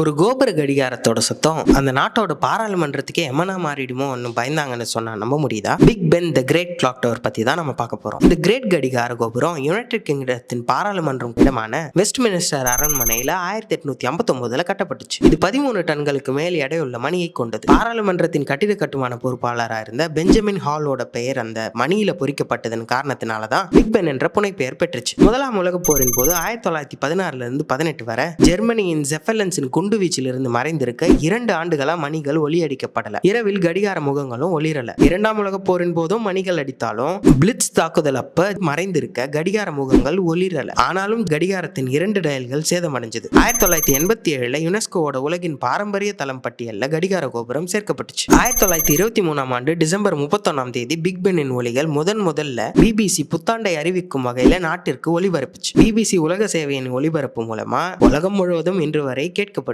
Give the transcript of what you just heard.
ஒரு கோபுர கடிகாரத்தோட சத்தம் அந்த நாட்டோட பாராளுமன்றத்துக்கே எமனா மாறிடுமோன்னு பயந்தாங்கன்னு சொன்னா நம்ப முடியுதா? Big Ben the great clock tower பத்தி தான் நம்ம பார்க்க போறோம். இந்த கிரேட் கடிகார கோபுரம் யுனைடெட் கிங்டத்தின் பாராளுமன்றம் இடமான வெஸ்ட் மினிஸ்டர் அரண்மனையில ஆயிரத்தி எட்நூத்தி ஐம்பத்தொன்பதுல கட்டப்பட்டுச்சு. இது பதிமூணு டன்களுக்கு மேல் எடையுள்ள மணியை கொண்டது. பாராளுமன்றத்தின் கட்டிட கட்டுமான பொறுப்பாளராக இருந்த பெஞ்சமின் ஹாலோட பெயர் அந்த மணியில பொறிக்கப்பட்டதன் காரணத்தினால தான் பிக் பென் என்ற புனை பெயர் பெற்றுச்சு. முதலாம் உலக போரின் போது ஆயிரத்தி தொள்ளாயிரத்தி பதினாறுல இருந்து பதினெட்டு வரை ஜெர்மனியின் ஜெஃபலன்ஸின் குண்டு வீச்சிலிருந்து மறைந்திருக்க இரண்டு ஆண்டுகளா மணிகள் ஒளியடிக்கப்படல. இரவில் கடிகார முகங்களும் ஒளிரல. இரண்டாம் உலக போரின் போதும் மணிகள் அடித்தாலும் பிளிட்ஸ் தாக்குதல் அப்ப மறைந்திருக்க கடிகார முகங்கள் ஒளிரல. ஆனாலும் கடிகாரத்தின் இரண்டு டயல்கள் சேதமடைஞ்சது. ஆயிரத்தி தொள்ளாயிரத்தி எண்பத்தி ஏழுல யுனெஸ்கோவோட உலகின் பாரம்பரிய தளம் பட்டியல்ல கடிகார கோபுரம் சேர்க்கப்பட்டுச்சு. ஆயிரத்தி தொள்ளாயிரத்தி இருபத்தி மூணாம் ஆண்டு டிசம்பர் முப்பத்தொன்னாம் தேதி பிக் பென்னின் ஒளிகள் முதன் முதல்ல பிபிசி புத்தாண்டை அறிவிக்கும் வகையில நாட்டிற்கு ஒளிபரப்புச்சு. பிபிசி உலக சேவையின் ஒளிபரப்பு மூலமா உலகம் முழுவதும் இன்று வரை கேட்கப்பட்டு